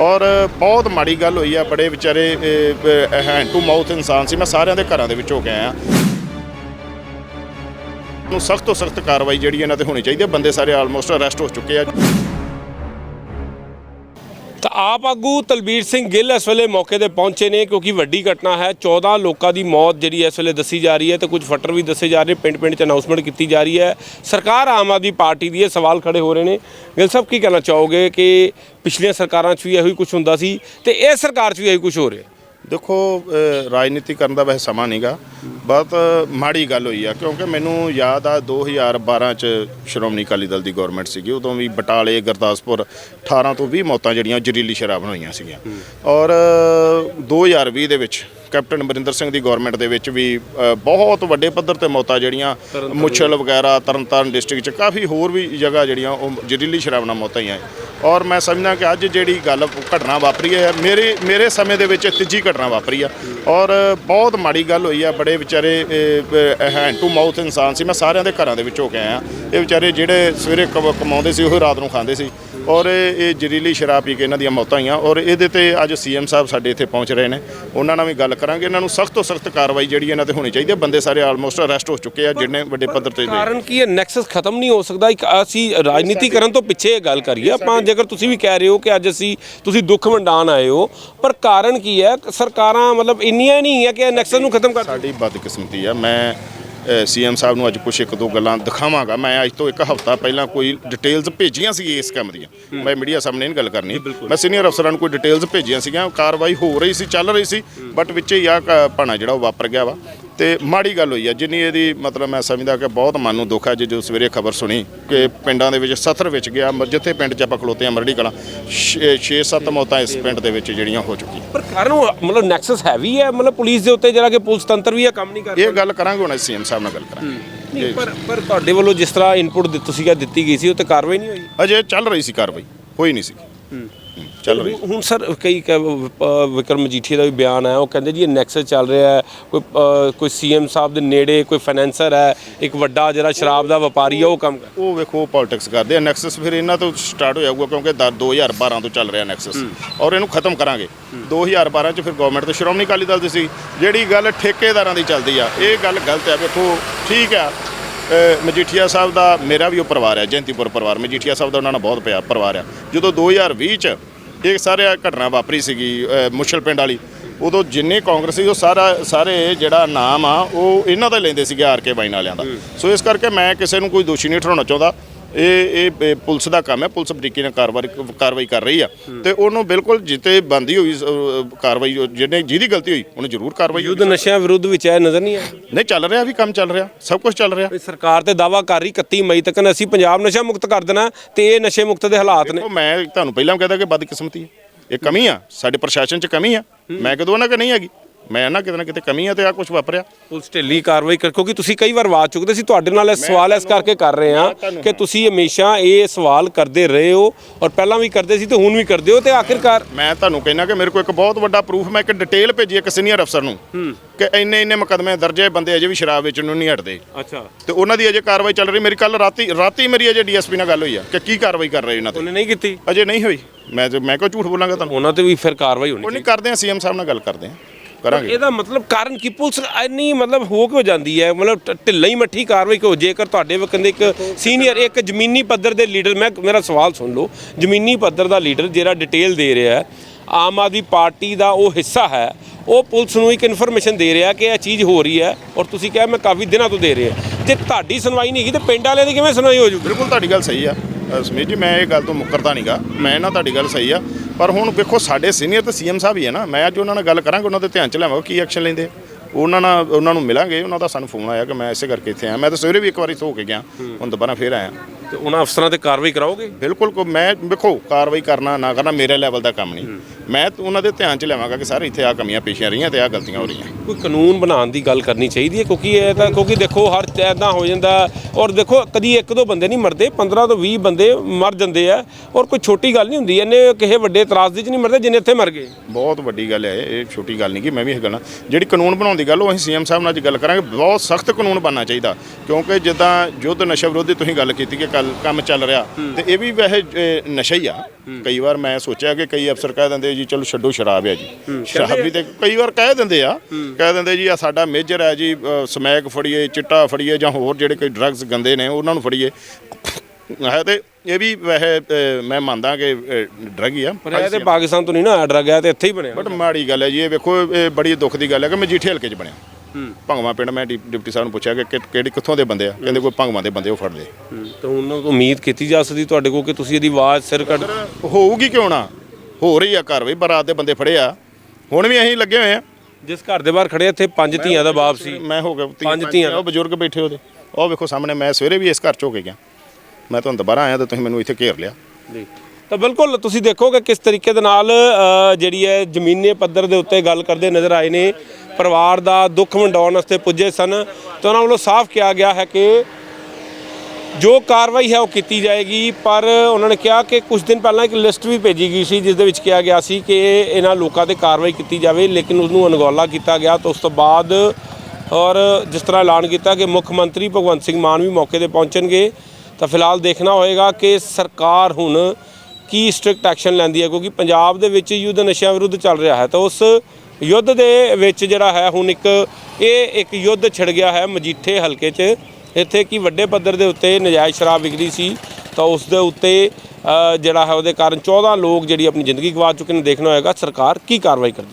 ਔਰ ਬਹੁਤ ਮਾੜੀ ਗੱਲ ਹੋਈ ਆ, ਬੜੇ ਵਿਚਾਰੇ ਹੈਂਡ ਟੂ ਮਾਊਥ ਇਨਸਾਨ ਸੀ। ਮੈਂ ਸਾਰਿਆਂ ਦੇ ਘਰਾਂ ਦੇ ਵਿੱਚ ਹੋ ਕੇ ਆਇਆ। ਨੂੰ ਸਖਤ ਤੋਂ ਸਖਤ ਕਾਰਵਾਈ ਜਿਹੜੀ ਇਹਨਾਂ ਤੇ ਹੋਣੀ ਚਾਹੀਦੀ ਹੈ ਬੰਦੇ ਸਾਰੇ ਆਲਮੋਸਟ ਅਰੈਸਟ ਹੋ ਚੁੱਕੇ ਆ। ਤਾਂ ਆਪ ਆਗੂ ਤਲਬੀਰ ਸਿੰਘ ਗਿੱਲ ਇਸ ਵੇਲੇ ਮੌਕੇ ਤੇ ਪਹੁੰਚੇ ਨੇ ਕਿਉਂਕਿ ਵੱਡੀ ਘਟਨਾ ਹੈ। 14 ਲੋਕਾਂ ਦੀ ਮੌਤ ਜਿਹੜੀ ਇਸ ਵੇਲੇ ਦੱਸੀ ਜਾ ਰਹੀ ਹੈ ਤੇ ਕੁਝ ਫੱਟਰ ਵੀ ਦੱਸੇ ਜਾ ਰਹੇ ਪਿੰਡ-ਪਿੰਡ 'ਚ ਅਨਾਉਂਸਮੈਂਟ ਕੀਤੀ ਜਾ ਰਹੀ ਹੈ। ਸਰਕਾਰ ਆਮ ਆਦਮੀ ਪਾਰਟੀ ਦੀ ਇਹ ਸਵਾਲ ਖੜੇ ਹੋ ਰਹੇ ਨੇ। ਗਿੱਲ ਸਾਹਿਬ, ਕੀ ਕਹਿਣਾ ਚਾਹੋਗੇ ਕਿ ਪਿਛਲੀਆਂ ਸਰਕਾਰਾਂ 'ਚ ਵੀ ਇਹੋ ਹੀ ਕੁਝ ਹੁੰਦਾ ਸੀ ਤੇ ਇਹ ਸਰਕਾਰ 'ਚ ਵੀ ਇਹੋ ਹੀ ਕੁਝ ਹੋ ਰਿਹਾ? ਦੇਖੋ ਰਾਜਨੀਤੀ ਕਰਨ ਦਾ ਵੈਸੇ ਸਮਾਂ ਨਹੀਂਗਾ ਬਹੁਤ ਮਾੜੀ ਗੱਲ ਹੋਈ ਆ ਕਿਉਂਕਿ ਮੈਨੂੰ ਯਾਦ ਆ 2012 ਚ ਸ਼੍ਰੋਮਣੀ ਅਕਾਲੀ ਦਲ ਦੀ ਗਵਰਨਮੈਂਟ ਸੀਗੀ ਉਦੋਂ ਵੀ ਬਟਾਲੇ ਗੁਰਦਾਸਪੁਰ 18 ਤੋਂ 20 ਮੌਤਾਂ ਜਿਹੜੀਆਂ ਜ਼ਹਿਰੀਲੀ ਸ਼ਰਾਬ ਨਾਲ ਹੋਈਆਂ ਸੀਗੀਆਂ। ਔਰ 2020 ਦੇ ਵਿੱਚ ਕੈਪਟਨ ਅਮਰਿੰਦਰ ਸਿੰਘ ਦੀ ਗਵਰਨਮੈਂਟ ਦੇ ਵਿੱਚ ਵੀ ਬਹੁਤ ਵੱਡੇ ਪੱਧਰ ਤੇ ਮੌਤਾਂ ਜਿਹੜੀਆਂ ਮੁੱਛਲ ਵਗੈਰਾ ਤਰਨਤਾਰਨ ਡਿਸਟ੍ਰਿਕਟ ਚ ਕਾਫੀ ਹੋਰ ਵੀ ਜਗ੍ਹਾ ਜਿਹੜੀਆਂ ਉਹ ਜ਼ਹਿਰੀਲੀ ਸ਼ਰਾਬ ਨਾਲ ਮੌਤਾਂ ਹੋਈਆਂ। ਔਰ ਮੈਂ ਸਮਝਦਾ ਕਿ ਅੱਜ ਜਿਹੜੀ ਗੱਲ ਘਟਨਾ ਵਾਪਰੀ ਹੈ, ਮੇਰੇ ਮੇਰੇ ਸਮੇਂ ਦੇ ਵਿੱਚ ਇਹ ਤੀਜੀ ਘਟਨਾ ਵਾਪਰੀ ਆ। ਔਰ ਬਹੁਤ ਮਾੜੀ ਗੱਲ ਹੋਈ ਆ, ਬੜੇ ਵਿਚਾਰੇ ਹੈਂਡ ਟੂ ਮਾਊਥ ਇਨਸਾਨ ਸੀ। ਮੈਂ ਸਾਰਿਆਂ ਦੇ ਘਰਾਂ ਦੇ ਵਿੱਚ ਹੋ ਕੇ ਆਇਆ। ਇਹ ਵਿਚਾਰੇ ਜਿਹੜੇ ਸਵੇਰੇ ਕਮ- ਕਮਾਉਂਦੇ ਸੀ, ਉਹ ਰਾਤ ਨੂੰ ਖਾਂਦੇ ਸੀ। ਔਰ ਇਹ ਜ਼ਹਿਰੀਲੀ ਸ਼ਰਾਬ ਪੀ ਕੇ ਇਹਨਾਂ ਦੀਆਂ ਮੌਤਾਂ ਹੋਈਆਂ ਔਰ ਇਹਦੇ ਤੇ ਅੱਜ ਸੀਐਮ ਸਾਹਿਬ ਸਾਡੇ ਇੱਥੇ ਪਹੁੰਚ ਰਹੇ ਨੇ। ਉਹਨਾਂ ਨਾਲ ਵੀ ਗੱਲ ਕਰਾਂਗੇ। ਇਹਨਾਂ ਨੂੰ ਸਖਤ ਤੋਂ ਸਖਤ ਕਾਰਵਾਈ ਜਿਹੜੀ ਇਹਨਾਂ ਤੇ ਹੋਣੀ ਚਾਹੀਦੀ ਹੈ। ਬੰਦੇ ਸਾਰੇ ਆਲਮੋਸਟ ਅਰੈਸਟ ਹੋ ਚੁੱਕੇ ਆ ਜਿੰਨੇ ਵੱਡੇ ਪੱਧਰ ਤੇ। ਕਾਰਨ ਕੀ ਹੈ? ਨੈਕਸਸ ਖਤਮ ਨਹੀਂ ਹੋ ਸਕਦਾ। ਇੱਕ ਅਸੀਂ ਰਾਜਨੀਤੀ ਕਰਨ ਤੋਂ ਪਿੱਛੇ ਇਹ ਗੱਲ ਕਰੀਏ। ਆਪਾਂ ਜੇਕਰ ਤੁਸੀਂ ਵੀ ਕਹਿ ਰਹੇ ਹੋ ਕਿ ਅੱਜ ਅਸੀਂ ਤੁਸੀਂ ਦੁੱਖ ਵੰਡਾਣ ਆਏ ਹੋ ਪਰ ਕਾਰਨ ਕੀ ਹੈ? ਸਰਕਾਰਾਂ ਮਤਲਬ ਇੰਨੀਆਂ ਨਹੀਂ ਹੈ ਕਿ ਨੈਕਸਸ ਨੂੰ ਖਤਮ ਕਰ ਸਾਡੀ ਬਦਕਿਸਮਤੀ ਆ। ਮੈਂ ਸੀਐਮ ਸਾਹਿਬ ਨੂੰ ਅੱਜ ਕੁਛ ਇੱਕ ਦੋ ਗੱਲਾਂ ਦਿਖਾਵਾਂਗਾ। ਮੈਂ ਅੱਜ ਤੋਂ ਇੱਕ ਹਫ਼ਤਾ ਪਹਿਲਾਂ ਕੋਈ ਡਿਟੇਲਸ ਭੇਜੀਆਂ ਸੀ ਇਸ ਕੰਮ ਦੀਆਂ। ਮੈਂ ਮੀਡੀਆ ਸਾਹਮਣੇ ਨਹੀਂ ਗੱਲ ਕਰਨੀ। ਮੈਂ ਸੀਨੀਅਰ ਅਫਸਰਾਂ ਨੂੰ ਕੋਈ ਡਿਟੇਲਸ ਭੇਜੀਆਂ ਸੀਗੀਆਂ। ਕਾਰਵਾਈ ਹੋ ਰਹੀ ਸੀ ਚੱਲ ਰਹੀ ਸੀ ਬਟ ਵਿੱਚ ਹੀ ਆ ਭਾਣਾ ਜਿਹੜਾ ਉਹ ਵਾਪਰ ਗਿਆ ਵਾ। ਤੇ ਮਾੜੀ ਗੱਲ ਹੋਈ ਆ ਜਿੰਨੀ ਇਹਦੀ ਮਤਲਬ ਮੈਂ ਸਮਝਦਾ ਕਿ ਬਹੁਤ ਮਨ ਨੂੰ ਦੁੱਖ ਹੈ ਜੇ ਜੋ ਸਵੇਰੇ ਖਬਰ ਸੁਣੀ ਕਿ ਪਿੰਡਾਂ ਦੇ ਵਿੱਚ ਸਥਰ ਵਿੱਚ ਗਿਆ ਜਿੱਥੇ ਪਿੰਡ 'ਚ ਆਪਾਂ ਖਲੋਤੇ ਆ ਮਰੜੀ ਕਲਾਂ 6-7 ਮੌਤਾਂ ਇਸ ਪਿੰਡ ਦੇ ਵਿੱਚ ਜਿਹੜੀਆਂ ਹੋ ਚੁੱਕੀਆਂ। ਪਰ ਕਾਰਨ ਮਤਲਬ ਨੈਕਸਸ ਹੈਵੀ ਹੈ ਮਤਲਬ ਪੁਲਿਸ ਦੇ ਉੱਤੇ ਜਿਹੜਾ ਕਿ ਪੁਲਿਸ ਤੰਤਰ ਵੀ ਇਹ ਕੰਮ ਨਹੀਂ ਕਰ ਇਹ ਗੱਲ ਕਰਾਂਗੇ ਹੁਣ ਸੀਐਮ ਸਾਹਿਬ ਨਾਲ ਗੱਲ ਕਰਾਂਗੇ। ਨਹੀਂ ਪਰ ਪਰ ਤੁਹਾਡੇ ਵੱਲੋਂ ਜਿਸ ਤਰ੍ਹਾਂ ਇਨਪੁਟ ਦਿੱਤੀ ਸੀਗਾ ਦਿੱਤੀ ਗਈ ਸੀ ਉਹ ਤੇ ਕਾਰਵਾਈ ਨਹੀਂ ਹੋਈ? ਅਜੇ ਚੱਲ ਰਹੀ ਸੀ ਕਾਰਵਾਈ ਹੋਈ ਨਹੀਂ ਸੀ। ਚੱਲ ਰਹੀ ਹੁਣ ਸਰ ਕਈ ਕ- ਵਿਕਰਮ ਮਜੀਠੀਆ ਦਾ ਵੀ ਬਿਆਨ ਆਇਆ ਉਹ ਕਹਿੰਦੇ ਜੀ ਇਹ ਨੈਕਸਸ ਚੱਲ ਰਿਹਾ ਹੈ ਕੋਈ ਅ, ਕੋਈ ਸੀਐਮ ਸਾਹਿਬ ਦੇ ਨੇੜੇ ਕੋਈ ਫਾਈਨੈਂਸਰ ਹੈ ਇੱਕ ਵੱਡਾ ਜਿਹੜਾ ਸ਼ਰਾਬ ਦਾ ਵਪਾਰੀ ਹੈ ਉਹ ਕੰਮ ਕਰ ਉਹ ਵੇਖੋ ਪੋਲਿਟਿਕਸ ਕਰਦੇ ਆ। ਨੈਕਸਸ ਫਿਰ ਇਹਨਾਂ ਤੋਂ ਸਟਾਰਟ ਹੋ ਜਾਊਗਾ ਕਿਉਂਕਿ ਦ- 2012 ਤੋਂ ਚੱਲ ਰਿਹਾ ਨੈਕਸਸ ਔਰ ਇਹਨੂੰ ਖਤਮ ਕਰਾਂਗੇ। 2012 ਚ ਫਿਰ ਗਵਰਨਮੈਂਟ ਤੇ ਸ਼੍ਰੋਮਣੀ ਅਕਾਲੀ ਦਲ ਦੀ ਸੀ। ਜਿਹੜੀ ਗੱਲ ਠੇਕੇਦਾਰਾਂ ਦੀ ਚੱਲਦੀ ਆ ਇਹ ਗੱਲ ਗਲਤ ਹੈ। ਵੇਖੋ ਠੀਕ ਆ। ਮਜੀਠੀਆ ਸਾਹਿਬ ਦਾ ਮੇਰਾ ਵੀ ਉਹ ਪਰਿਵਾਰ ਹੈ ਜੈਂਤੀਪੁਰ ਪਰਿਵਾਰ। ਮਜੀਠੀਆ ਸਾਹਿਬ ਦਾ ਉਹਨਾਂ ਨਾਲ ਬਹੁਤ ਪਿਆਰ ਪਰਿਵਾਰ ਆ। ਜਦੋਂ 2020 ਚ ਇਹ ਸਾਰੇ ਘਟਨਾ ਵਾਪਰੀ ਸੀਗੀ ਮੁਸ਼ਲ ਪਿੰਡ ਵਾਲੀ ਉਦੋਂ ਜਿੰਨੇ ਕਾਂਗਰਸੀ ਉਹ ਸਾਰਾ ਸਾਰੇ ਜਿਹੜਾ ਨਾਮ ਆ ਉਹ ਇਹਨਾਂ ਦਾ ਲੈਂਦੇ ਸੀਗੇ ਆਰ ਕੇ ਵਾਈਨ ਵਾਲਿਆਂ ਦਾ। ਸੋ ਇਸ ਕਰਕੇ ਮੈਂ ਕਿਸੇ ਨੂੰ ਕੋਈ ਦੋਸ਼ੀ ਨਹੀਂ ਠਹਿਰਾਉਣਾ ਚਾਹੁੰਦਾ। ਇਹ ਇਹ ਪੁਲਿਸ ਦਾ ਕੰਮ ਹੈ ਪੁਲਿਸ ਬਰੀਕੀ ਨਾਲ ਕਾਰਵਾਈ ਕਾਰਵਾਈ ਕਰ ਰਹੀ ਆ। ਤੇ ਉਹਨੂੰ ਬਿਲਕੁਲ ਜਿੱਤੇ ਬੰਦੀ ਹੋਈ ਕਾਰਵਾਈ ਜਿਹਨੇ ਜਿਹਦੀ ਗਲਤੀ ਹੋਈ ਉਹਨੂੰ ਜ਼ਰੂਰ ਕਾਰਵਾਈ ਯੁੱਧ ਨਸ਼ਿਆਂ ਵਿਰੁੱਧ ਵਿੱਚ ਇਹ ਨਜ਼ਰ ਨਹੀਂ ਆਇਆ? ਨਹੀਂ ਚੱਲ ਰਿਹਾ ਵੀ ਕੰਮ ਚੱਲ ਰਿਹਾ ਸਭ ਕੁਝ ਚੱਲ ਰਿਹਾ। ਸਰਕਾਰ ਤੇ ਦਾਵਾ ਕਰ ਰਹੀ 31 ਮਈ ਤੱਕ ਅਸੀਂ ਪੰਜਾਬ ਨਸ਼ਾ ਮੁਕਤ ਕਰ ਦੇਣਾ ਤੇ ਇਹ ਨਸ਼ੇ ਮੁਕਤ ਦੇ ਹਾਲਾਤ ਨੇ। ਮੈਂ ਤੁਹਾਨੂੰ ਪਹਿਲਾਂ ਕਹਿੰਦਾ ਕਿ ਬਦਕਿਸਮਤੀ ਹੈ। ਇਹ ਕਮੀ ਆ ਸਾਡੇ ਪ੍ਰਸ਼ਾਸਨ 'ਚ ਕਮੀ ਆ। ਮੈਂ ਕਦੋਂ ਨਾ ਕਿ ਨਹੀਂ ਹੈਗੀ? ਮੈਂ ਨਾ ਕਿਤੇ ਨਾ ਕਿਤੇ ਕਮੀ ਆ ਤੇ ਆ ਕੁਝ ਵਾਪਰਿਆ। ਪੁਲਿਸ ਢਿੱਲੀ ਕਾਰਵਾਈ ਕਰ ਕਿਉਂਕਿ ਤੁਸੀਂ ਕਈ ਵਾਰ ਆਵਾਜ਼ ਚੁੱਕਦੇ ਸੀ ਤੁਹਾਡੇ ਨਾਲ ਇਹ ਸਵਾਲ ਇਸ ਕਰਕੇ ਕਰ ਰਹੇ ਹਾਂ ਕਿ ਤੁਸੀਂ ਹਮੇਸ਼ਾ ਇਹ ਸਵਾਲ ਕਰਦੇ ਰਹੇ ਹੋ ਔਰ ਪਹਿਲਾਂ ਵੀ ਕਰਦੇ ਸੀ ਤੇ ਹੁਣ ਵੀ ਕਰਦੇ ਹੋ ਤੇ ਆਖਿਰਕਾਰ ਮੈਂ ਤੁਹਾਨੂੰ ਕਹਿਣਾ ਕਿ ਮੇਰੇ ਕੋਲ ਇੱਕ ਬਹੁਤ ਵੱਡਾ ਪ੍ਰੂਫ ਮੈਂ ਇੱਕ ਡਿਟੇਲ ਭੇਜੀ ਇੱਕ ਸੀਨੀਅਰ ਅਫਸਰ ਨੂੰ ਕਿ ਇੰਨੇ ਇੰਨੇ ਮੁਕਦਮੇ ਦਰਜੇ ਬੰਦੇ ਅਜੇ ਵੀ ਸ਼ਰਾਬ ਵੇਚਣ ਨੂੰ ਨਹੀਂ ਹਟਦੇ। ਅੱਛਾ। ਤੇ ਉਹਨਾਂ ਦੀ ਅਜੇ ਕਾਰਵਾਈ ਚੱਲ ਰਹੀ ਮੇਰੀ ਕੱਲ ਰਾਤੀ ਰਾਤੀ ਮੇਰੀ ਅਜੇ ਡੀਐਸਪੀ ਨਾਲ ਗੱਲ ਹੋਈ ਆ ਕਿ ਕੀ ਕਾਰਵਾਈ ਕਰ ਰਹੇ ਇਹਨਾਂ ਤੇ। ਉਹਨੇ ਨਹੀਂ ਕੀਤੀ? ਅਜੇ ਨਹੀਂ ਹੋਈ। ਮੈਂ ਮੈਂ ਕਿਉਂ ਝੂਠ ਬੋਲਾਂਗਾ ਤੁਹਾਨੂੰ? ਉਹਨਾਂ ਤੇ ਵੀ ਫਿਰ ਕਾਰਵਾਈ ਹੋਣੀ ਉਹ ਨਹੀਂ ਕਰਦੇ ਆ ਸੀਐਮ ਸਾਹਿਬ ਨਾਲ ਗੱਲ ਕਰਦੇ ਆ। ਕਰਾਂਗੇ। ਇਹਦਾ ਮਤਲਬ ਕਾਰਨ ਕੀ? ਪੁਲਿਸ ਇੰਨੀ ਮਤਲਬ ਹੋ ਕਿਉਂ ਜਾਂਦੀ ਹੈ? ਮਤਲਬ ਢਿੱਲਾ ਹੀ ਮੱਠੀ ਕਾਰਵਾਈ ਕਿਉਂ? ਜੇਕਰ ਤੁਹਾਡੇ ਵਕਨ ਦੇ ਇੱਕ ਸੀਨੀਅਰ ਇੱਕ ਜ਼ਮੀਨੀ ਪੱਧਰ ਦੇ ਲੀਡਰ ਮੈਂ ਮੇਰਾ ਸਵਾਲ ਸੁਣ ਲਓ। ਜ਼ਮੀਨੀ ਪੱਧਰ ਦਾ ਲੀਡਰ ਜਿਹੜਾ ਡਿਟੇਲ ਦੇ ਰਿਹਾ ਹੈ ਆਮ ਆਦਮੀ ਪਾਰਟੀ ਦਾ ਉਹ ਹਿੱਸਾ ਹੈ। ਉਹ ਪੁਲਿਸ ਨੂੰ ਇੱਕ ਇਨਫੋਰਮੇਸ਼ਨ ਦੇ ਰਿਹਾ ਕਿ ਇਹ ਚੀਜ਼ ਹੋ ਰਹੀ ਹੈ ਔਰ ਤੁਸੀਂ ਕਿਹਾ ਮੈਂ ਕਾਫੀ ਦਿਨਾਂ ਤੋਂ ਦੇ ਰਿਹਾ। ਜੇ ਤੁਹਾਡੀ ਸੁਣਵਾਈ ਨਹੀਂ ਹੈਗੀ ਤੇ ਪਿੰਡ ਵਾਲਿਆਂ ਦੀ ਕਿਵੇਂ ਸੁਣਵਾਈ ਹੋ ਜੂਗੀ ਬਿਲਕੁਲ ਤੁਹਾਡੀ ਗੱਲ ਸਹੀ ਆ। ਸਮੀਰ ਜੀ ਮੈਂ ਇਹ ਗੱਲ ਤੋਂ ਮੁੱਕਰਦਾ ਨਹੀਂਗਾ ਮੈਂ ਨਾ ਤੁਹਾਡੀ ਗੱਲ ਸਹੀ ਆ। ਪਰ ਹੁਣ ਵੇਖੋ ਸਾਡੇ ਸੀਨੀਅਰ ਤੇ ਸੀਐਮ ਸਾਹਿਬ ਹੀ ਹੈ ਨਾ। ਮੈਂ ਅੱਜ ਉਹਨਾਂ ਨਾਲ ਗੱਲ ਕਰਾਂਗਾ ਉਹਨਾਂ ਦੇ ਧਿਆਨ ਚ ਲਿਆਵਾਂਗਾ ਕੀ ਐਕਸ਼ਨ ਲੈਂਦੇ। ਉਹਨਾਂ ਨਾਲ ਉਹਨਾਂ ਨੂੰ ਮਿਲਾਂਗੇ ਉਹਨਾਂ ਦਾ ਸਾਨੂੰ ਫੋਨ ਆਇਆ ਕਿ ਮੈਂ ਇਸੇ ਕਰਕੇ ਇੱਥੇ ਆਇਆ। ਮੈਂ ਤਾਂ ਸਵੇਰੇ ਵੀ ਇੱਕ ਵਾਰੀ ਹੋ ਕੇ ਗਿਆ। ਹੁਣ ਦੁਬਾਰਾ ਫੇਰ ਆਇਆ। ਤੇ ਉਹਨਾਂ ਅਫਸਰਾਂ ਤੇ ਕਾਰਵਾਈ ਕਰਾਓਗੇ? ਬਿਲਕੁਲ ਕੋ ਮੈਂ ਵੇਖੋ ਕਾਰਵਾਈ ਕਰਨਾ ਨਾ ਕਰਨਾ ਮੇਰੇ ਲੈਵਲ ਦਾ ਕੰਮ ਨਹੀਂ। ਮੈਂ ਤਾਂ ਉਹਨਾਂ ਦੇ ਧਿਆਨ ਚ ਲਿਆਵਾਂਗਾ ਕਿ ਸਰ ਇੱਥੇ ਆ ਕਮੀਆਂ ਪੇਸ਼ੀਆਂ ਰਹੀਆਂ ਤੇ ਆ ਗਲਤੀਆਂ ਹੋ ਰਹੀਆਂ। ਕੋਈ ਕਾਨੂੰਨ ਬਣਾਉਣ ਦੀ ਗੱਲ ਕਰਨੀ ਚਾਹੀਦੀ ਹੈ? ਕਿਉਂਕਿ ਇਹ ਤਾਂ ਕਿਉਂਕਿ ਦੇਖੋ ਹਰ ਇਦਾਂ ਹੋ ਜਾਂਦਾ ਔਰ ਦੇਖੋ ਕਦੀ ਇੱਕ ਦੋ ਬੰਦੇ ਨਹੀਂ ਮਰਦੇ 15 ਤੋਂ 20 ਬੰਦੇ ਮਰ ਜਾਂਦੇ ਆ। ਔਰ ਕੋਈ ਛੋਟੀ ਗੱਲ ਨਹੀਂ ਹੁੰਦੀ ਇਹਨੇ ਕਿਸੇ ਵੱਡੇ ਇਤਰਾਜ਼ ਦੀ ਚ ਨਹੀਂ ਮਰਦੇ ਜਿੰਨੇ ਇੱਥੇ ਮਰ ਗਏ। ਬਹੁਤ ਵੱਡੀ ਗੱਲ ਹੈ ਇਹ ਛੋਟੀ ਗੱਲ ਨਹੀਂ ਕਿ ਮੈਂ ਵੀ ਇਹ ਗੱਲਾਂ ਜਿਹੜੀ ਕਾਨੂੰਨ ਬਣਾਉਣ ਦੀ ਗੱਲ ਉਹ ਅਸੀਂ ਸੀਐਮ ਸਾਹਿਬ ਨਾਲ ਅੱਜ ਗੱਲ ਕਰਾਂਗੇ। ਬਹੁਤ ਸਖਤ ਕਾਨੂੰਨ ਬਣਨਾ ਚਾਹੀਦਾ ਕਿਉਂਕਿ ਜਿੱਦਾਂ ਯੁੱਧ ਨਸ਼ਾ ਵਿਰੋਧੀ ਤੁਸੀਂ ਗੱਲ ਕੀਤੀ ਕਿ ਕੱਲ ਕੰਮ ਚੱਲ ਰਿਹਾ ਤੇ ਇਹ ਵੀ ਵੈਸੇ ਨਸ਼ਾ ਹੀ ਆ। ਕਈ ਵਾਰ ਮੈਂ ਸੋਚਿਆ ਕਿ ਕਈ ਅਫਸਰ ਕਹਿ ਦਿੰਦੇ ਜੀ ਚਲੋ ਛੱਡੋ ਸ਼ਰਾਬ ਹੈ ਜੀ। ਸ਼ਰਾਬ ਵੀ ਤੇ ਕਈ ਵਾਰ ਕਹਿ ਦਿੰਦੇ ਆ ਕਹਿ ਦਿੰਦੇ ਜੀ ਆ ਸਾਡਾ ਮੇਜਰ ਹੈ ਜੀ ਸਮੈਕ ਫੜੀਏ ਚਿੱਟਾ ਫੜੀਏ ਜਾਂ ਹੋਰ ਜਿਹੜੇ ਕੋਈ ਡਰੱਗਸ ਗੰਦੇ ਨੇ ਉਹਨਾਂ ਨੂੰ ਫੜੀਏ। ਹੈ ਤੇ ਇਹ ਵੀ ਵੈਸੇ ਅ, ਮੈਂ ਮੰਨਦਾ ਕਿ ਡਰੱਗ ਹੀ ਆ। ਪਰ ਇਹ ਤੇ ਪਾਕਿਸਤਾਨ ਤੋਂ ਨਹੀਂ ਨਾ ਡਰਗ ਹੈ ਤੇ ਇੱਥੇ ਹੀ ਬਣਿਆ। ਬਟ ਮਾੜੀ ਗੱਲ ਹੈ ਜੀ ਇਹ ਵੇਖੋ ਇਹ ਬੜੀ ਦੁੱਖ ਦੀ ਗੱਲ ਹੈ ਕਿ ਮਜੀਠੇ ਹਲਕੇ 'ਚ ਬਣਿਆ। ਭੰਗਵਾ ਪਿੰਡ ਮੈਂ ਡਿਪਟੀ ਸਾਹਿਬ ਨੂੰ ਪੁੱਛਿਆ ਕਿ ਕਿ- ਕਿਹੜੀ ਕਿੱਥੋਂ ਦੇ ਬੰਦੇ ਆ? ਕਹਿੰਦੇ ਕੋਈ ਭੰਗਵਾ ਦੇ ਬੰਦੇ ਉਹ ਫੜ ਲਏ। ਤਾਂ ਉਹਨਾਂ ਤੋਂ ਉਮੀਦ ਕੀਤੀ ਜਾ ਸਕਦੀ ਤੁਹਾਡੇ ਕੋਲ ਕਿ ਤੁਸੀਂ ਇਹਦੀ ਆਵਾਜ਼ ਸਿਰ ਕੱਢ ਹੋਊਗੀ ਕਿਉਂ ਨਾ? ਹੋ ਰਹੀ ਆ ਕਾਰਵਾਈ ਬਰਾਤ ਦੇ ਬੰਦੇ ਫੜੇ ਆ। ਹੁਣ ਵੀ ਅਸੀਂ ਲੱਗੇ ਹੋਏ ਆ। ਜਿਸ ਘਰ ਦੇ ਬਾਹਰ ਖੜੇ ਇੱਥੇ ਪੰਜ ਧੀਆਂ ਦਾ ਬਾਪ ਸੀ ਮੈਂ ਹੋ ਗਿਆ ਪੰਜ ਧੀਆਂ। ਉਹ ਬਜ਼ੁਰਗ ਬੈਠੇ ਉਹਦੇ। ਉਹ ਵੇਖੋ ਸਾਹਮਣੇ ਮੈਂ ਸਵੇਰੇ ਵੀ ਇਸ ਘਰ 'ਚ ਹੋ ਕੇ ਗਿਆ। ਮੈਂ ਤੁਹਾਨੂੰ ਦੁਬਾਰਾ ਆਇਆ ਤਾਂ ਤੁਸੀਂ ਮੈਨੂੰ ਇੱਥੇ ਘੇਰ ਲਿਆ। ਜੀ। ਤਾਂ ਬਿਲਕੁਲ, ਤੁਸੀਂ ਦੇਖੋਗੇ ਕਿਸ ਤਰੀਕੇ ਦੇ ਨਾਲ ਜਿਹੜੀ ਹੈ ਜ਼ਮੀਨੀ ਪੱਧਰ ਦੇ ਉੱਤੇ ਗੱਲ ਕਰਦੇ ਨਜ਼ਰ ਆਏ ਨੇ, ਪਰਿਵਾਰ ਦਾ ਦੁੱਖ ਵੰਡਾਉਣ ਵਾਸਤੇ ਪੁੱਜੇ ਸਨ। ਤੇ ਉਹਨਾਂ ਵੱਲੋਂ ਸਾਫ਼ ਕਿਹਾ ਗਿਆ ਹੈ ਕਿ ਜੋ ਕਾਰਵਾਈ ਹੈ ਉਹ ਕੀਤੀ ਜਾਏਗੀ, ਪਰ ਉਹਨਾਂ ਨੇ ਕਿਹਾ ਕਿ ਕੁਝ ਦਿਨ ਪਹਿਲਾਂ ਇੱਕ ਲਿਸਟ ਵੀ ਭੇਜੀ ਗਈ ਸੀ, ਜਿਸ ਦੇ ਵਿੱਚ ਕਿਹਾ ਗਿਆ ਸੀ ਕਿ ਇਹਨਾਂ ਲੋਕਾਂ ਤੇ ਕਾਰਵਾਈ ਕੀਤੀ ਜਾਵੇ, ਲੇਕਿਨ ਉਸ ਨੂੰ ਅਣਗੌਲਾ ਕੀਤਾ ਗਿਆ। ਤਾਂ ਉਸ ਤੋਂ ਬਾਅਦ ਔਰ ਜਿਸ ਤਰ੍ਹਾਂ ਐਲਾਨ ਕੀਤਾ ਕਿ ਮੁੱਖ ਮੰਤਰੀ ਭਗਵੰਤ ਸਿੰਘ ਮਾਨ ਵੀ ਮੌਕੇ ਤੇ ਪਹੁੰਚਣਗੇ ਤਾਂ ਫਿਲਹਾਲ ਦੇਖਣਾ ਹੋਏਗਾ ਕਿ ਸਰਕਾਰ ਹੁਣ ਕੀ ਸਟ੍ਰਿਕਟ ਐਕਸ਼ਨ ਲੈਂਦੀ ਹੈ, ਕਿਉਂਕਿ ਪੰਜਾਬ ਦੇ ਵਿੱਚ ਯੁੱਧ ਨਸ਼ਿਆਂ ਵਿਰੁੱਧ ਚੱਲ ਰਿਹਾ ਹੈ। ਤਾਂ ਉਸ ਯੁੱਧ ਦੇ ਵਿੱਚ ਜਿਹੜਾ ਹੈ, ਹੁਣ ਇੱਕ ਇਹ ਇੱਕ ਯੁੱਧ ਛਿੜ ਗਿਆ ਹੈ ਮਜੀਠੇ ਹਲਕੇ 'ਚ। ਇੱਥੇ ਕੀ ਵੱਡੇ ਪੱਧਰ ਦੇ ਉੱਤੇ ਨਜਾਇਜ਼ ਸ਼ਰਾਬ ਵਿਕਰੀ ਸੀ। ਤਾਂ ਉਸ ਦੇ ਉੱਤੇ ਜਿਹੜਾ ਹੈ, ਉਹਦੇ ਕਾਰਨ 14 ਲੋਕ ਜਿਹੜੀ ਆਪਣੀ ਜ਼ਿੰਦਗੀ ਗਵਾ ਚੁੱਕੇ ਨੇ। ਦੇਖਣਾ ਹੋਏਗਾ ਸਰਕਾਰ ਕੀ ਕਾਰਵਾਈ ਕਰਦੀ